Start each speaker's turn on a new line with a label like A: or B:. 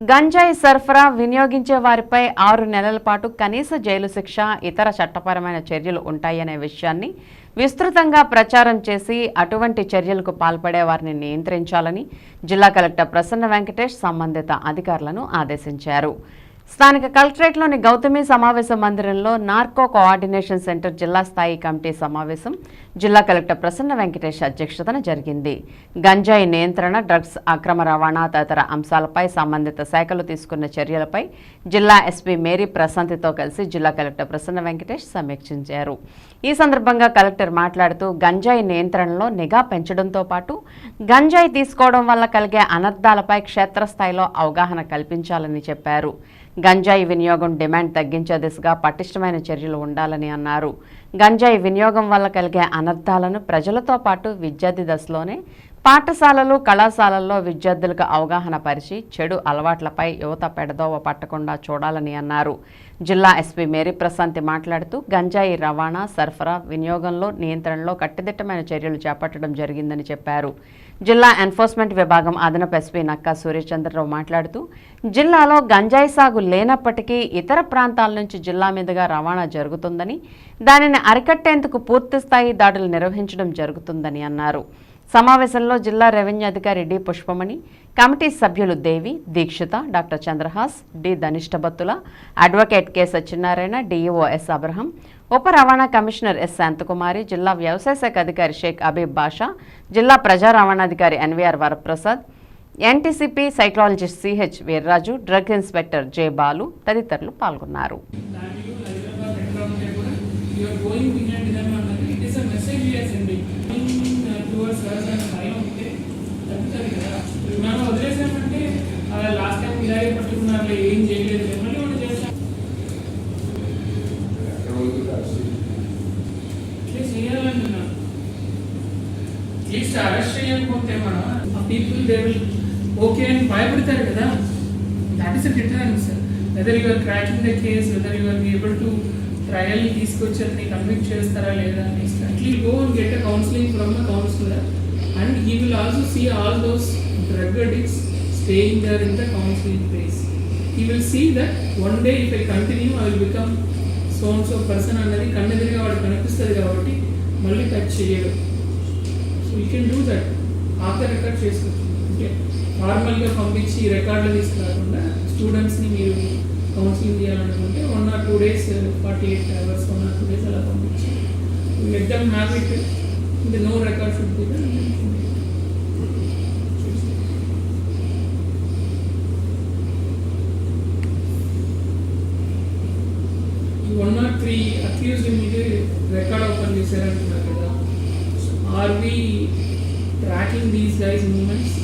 A: గంజాయి సరఫరా వినియోగించే వారిపై ఆరు నెలల పాటు కనీస జైలు శిక్ష ఇతర చట్టపరమైన చర్యలు ఉంటాయనే విషయాన్ని విస్తృతంగా ప్రచారం చేసి అటువంటి చర్యలకు పాల్పడే వారిని నియంత్రించాలని జిల్లా కలెక్టర్ ప్రసన్న వెంకటేష్ సంబంధిత అధికారులను ఆదేశించారు. స్థానిక కలెక్టరేట్లోని గౌతమి సమావేశ మందిరంలో నార్కో కోఆర్డినేషన్ సెంటర్ జిల్లా స్థాయి కమిటీ సమావేశం జిల్లా కలెక్టర్ ప్రసన్న వెంకటేష్ అధ్యక్షతన జరిగింది. గంజాయి నియంత్రణ డ్రగ్స్ అక్రమ రవాణా తదితర అంశాలపై సంబంధిత శాఖలు తీసుకున్న చర్యలపై జిల్లా ఎస్పీ మేరీ ప్రశాంతితో కలిసి జిల్లా కలెక్టర్ ప్రసన్న వెంకటేష్ సమీక్షించారు. ఈ సందర్భంగా కలెక్టర్ మాట్లాడుతూ గంజాయి నియంత్రణలో నిఘా పెంచడంతో పాటు గంజాయి తీసుకోవడం వల్ల కలిగే అనర్థాలపై క్షేత్రస్థాయిలో అవగాహన కల్పించాలని చెప్పారు. గంజాయి వినియోగం డిమాండ్ తగ్గించే దిశగా పటిష్టమైన చర్యలు ఉండాలని అన్నారు. గంజాయి వినియోగం వల్ల కలిగే అనర్థాలను ప్రజలతో పాటు విద్యార్థి దశలోనే పాఠశాలలు కళాశాలల్లో విద్యార్థులకు అవగాహన పరిచి చెడు అలవాట్లపై యువత పెడదోవ పట్టకుండా చూడాలని అన్నారు. జిల్లా ఎస్పీ మేరీ ప్రశాంతి మాట్లాడుతూ గంజాయి రవాణా సరఫరా వినియోగంలో నియంత్రణలో కట్టుదిట్టమైన చర్యలు చేపట్టడం జరిగిందని చెప్పారు. జిల్లా ఎన్ఫోర్స్మెంట్ విభాగం అదనపు ఎస్పీ నక్కా సూర్యచంద్రరావు మాట్లాడుతూ జిల్లాలో గంజాయి సాగు లేనప్పటికీ ఇతర ప్రాంతాల నుంచి జిల్లా మీదుగా రవాణా జరుగుతుందని దానిని అరికట్టేందుకు పూర్తిస్థాయి దాడులు నిర్వహించడం జరుగుతుందని అన్నారు. సమావేశంలో జిల్లా రెవెన్యూ అధికారి డి పుష్పమణి కమిటీ సభ్యులు Devi Dikshita doctor Chandrahas D ధనిష్టభత్తుల advocate K Satyanarayana DEO S Abraham ఉప రవాణా కమిషనర్ ఎస్ శాంతకుమారి జిల్లా వ్యవసాయ శాఖ అధికారి షేక్ అబీబ్ బాషా జిల్లా ప్రజా రవాణాధికారి NVR Varaprasad NTCP psychologist CH Veerraju drug inspector J Balu తదితరులు పాల్గొన్నారు
B: You are going behind them, and it is a message we are sending. తగ్గుతుంది కదా మనం వదిలేసామంటే లాస్ట్ టైం ఇలాగే పట్టుకున్నారు ఏం చేయలేదు. మళ్ళీ మనం చేస్తాం. ఇట్లా చేయాలంటున్నా. అట్లీస్ట్ అరెస్ట్ చేయకపోతే మనం ఆ పీపుల్ దే విల్ ఓకే అని భయపడతారు కదా. That is a deterrence whether your cracking the case whether your able to trial తీసుకొచ్చి అతన్ని కన్విక్ట్ చేస్తారా లేదా అని at least go and get a counselling from the counsellor and he will also see all those drug addicts staying there in the counselling place He will see that one day if I continue I will become so and so person అన్నది కన్నెదురుగా వాడు కనిపిస్తుంది కాబట్టి మళ్ళీ touch చేయడు. So you can do that after record చేసుకోవచ్చు. Okay నార్మల్గా పంపించి రికార్డులు కాకుండా స్టూడెంట్స్ని మీరు కౌన్సిలింగ్ చేయాలనుకుంటే one or two days forty eight hours one or two days అలా పంపించి లెట్ దమ్ హ్యాబిట్ ఇంకా no record should be accused మీరు రికార్డ్ ఓపెన్ చేశారంటున్నారు కదా are we tracking these guys moments